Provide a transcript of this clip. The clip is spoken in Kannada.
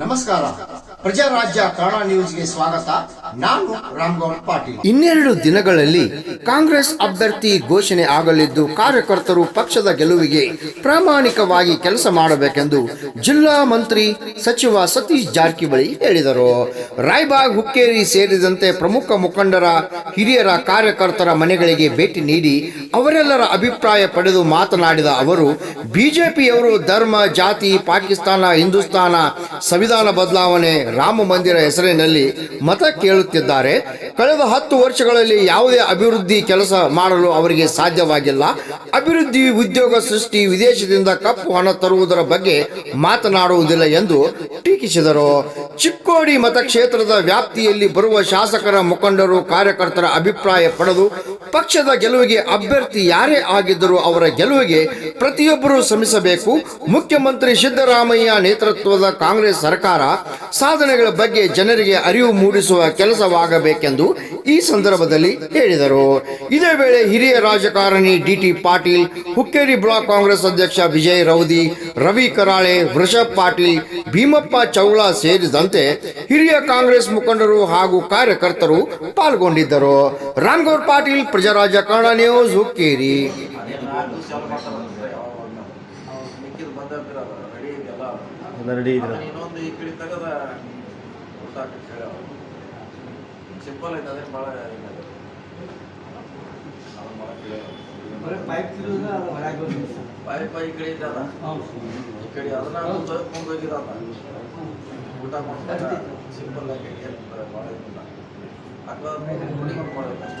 ನಮಸ್ಕಾರ. ಪ್ರಜಾರಾಜ್ಯ ಕನ್ನಡ ನ್ಯೂಸ್ಗೆ ಸ್ವಾಗತ. ನಾನು ರಾಮಗೌಡ ಪಾಟೀಲ್. ಇನ್ನೆರಡು ದಿನಗಳಲ್ಲಿ ಕಾಂಗ್ರೆಸ್ ಅಭ್ಯರ್ಥಿ ಘೋಷಣೆ ಆಗಲಿದ್ದು ಕಾರ್ಯಕರ್ತರು ಪಕ್ಷದ ಗೆಲುವಿಗೆ ಪ್ರಾಮಾಣಿಕವಾಗಿ ಕೆಲಸ ಮಾಡಬೇಕೆಂದು ಜಿಲ್ಲಾ ಮಂತ್ರಿ ಸಚಿವ ಸತೀಶ್ ಜಾರಕಿಹೊಳಿ ಹೇಳಿದರು. ರಾಯಬಾಗ್ ಹುಕ್ಕೇರಿ ಸೇರಿದಂತೆ ಪ್ರಮುಖ ಮುಖಂಡರ, ಹಿರಿಯರ ಕಾರ್ಯಕರ್ತರ ಮನೆಗಳಿಗೆ ಭೇಟಿ ನೀಡಿ ಅವರೆಲ್ಲರ ಅಭಿಪ್ರಾಯ ಪಡೆದು ಮಾತನಾಡಿದ ಅವರು, ಬಿಜೆಪಿಯವರು ಧರ್ಮ, ಜಾತಿ, ಪಾಕಿಸ್ತಾನ, ಹಿಂದೂಸ್ತಾನ ಬದಲಾವಣೆ ರಾಮ ಮಂದಿರ ಹೆಸರಿನಲ್ಲಿ ಮತ ಕೇಳುತ್ತಿದ್ದಾರೆ. ಕಳೆದ ಹತ್ತು ವರ್ಷಗಳಲ್ಲಿ ಯಾವುದೇ ಅಭಿವೃದ್ಧಿ ಕೆಲಸ ಮಾಡಲು ಅವರಿಗೆ ಸಾಧ್ಯವಾಗಿಲ್ಲ. ಅಭಿವೃದ್ಧಿ ಉದ್ಯೋಗ ಸೃಷ್ಟಿ ವಿದೇಶದಿಂದ ಕಪ್ಪು ಹಣ ತರುವುದರ ಬಗ್ಗೆ ಮಾತನಾಡುವುದಿಲ್ಲ ಎಂದು ಟೀಕಿಸಿದರು. ಚಿಕ್ಕೋಡಿ ಮತಕ್ಷೇತ್ರದ ವ್ಯಾಪ್ತಿಯಲ್ಲಿ ಬರುವ ಶಾಸಕರ ಮುಖಂಡರು ಕಾರ್ಯಕರ್ತರ ಅಭಿಪ್ರಾಯ ಪಡೆದು ಪಕ್ಷದ ಗೆಲುವಿಗೆ ಅಭ್ಯರ್ಥಿ ಯಾರೇ ಆಗಿದ್ದರೂ ಅವರ ಗೆಲುವಿಗೆ ಪ್ರತಿಯೊಬ್ಬರೂ ಶ್ರಮಿಸಬೇಕು. ಮುಖ್ಯಮಂತ್ರಿ ಸಿದ್ದರಾಮಯ್ಯ ನೇತೃತ್ವದ ಕಾಂಗ್ರೆಸ್ ಸರ್ಕಾರ ಸಾಧನೆಗಳ ಬಗ್ಗೆ ಜನರಿಗೆ ಅರಿವು ಮೂಡಿಸುವ ಕೆಲಸವಾಗಬೇಕೆಂದು ಈ ಸಂದರ್ಭದಲ್ಲಿ ಹೇಳಿದರು. ಇದೇ ವೇಳೆ ಹಿರಿಯ ರಾಜಕಾರಣಿ D T Patil, Hukkeri block Congress ಅಧ್ಯಕ್ಷ ವಿಜಯ್ ರೌದಿ, ರವಿ ಕರಾಳೆ, ವೃಷಭ್ ಪಾಟೀಲ್, ಭೀಮಪ್ಪ ಚೌಳ ಸೇರಿದಂತೆ ಹಿರಿಯ ಕಾಂಗ್ರೆಸ್ ಮುಖಂಡರು ಹಾಗೂ ಕಾರ್ಯಕರ್ತರು ಪಾಲ್ಗೊಂಡಿದ್ದರು. ರಾಮ್ಗೌರ್ ಪಾಟೀಲ್ ಪ್ರಜಾರಾಜ್ಯ ಕನ್ನಡ ನೀವು ಹುಕ್ಕೇರಿ ಮಿಕ್ಕಿದ ಬಂದಿರ್ತಾರ ರೆಡಿ ಇದೆಲ್ಲ ರೆಡಿ ಇದ್ರ ಇನ್ನೊಂದು ಈ ಕಡೆ ತೆಗದ ಊಟ ಮಾಡ್ತಾರೆ ಸಿಂಪಲ್ ಆಗಿ ಹೆಲ್ಪ್ ಭಾಳ ಇದಿಲ್ಲ. ಮಾಡೋದು ಕಷ್ಟ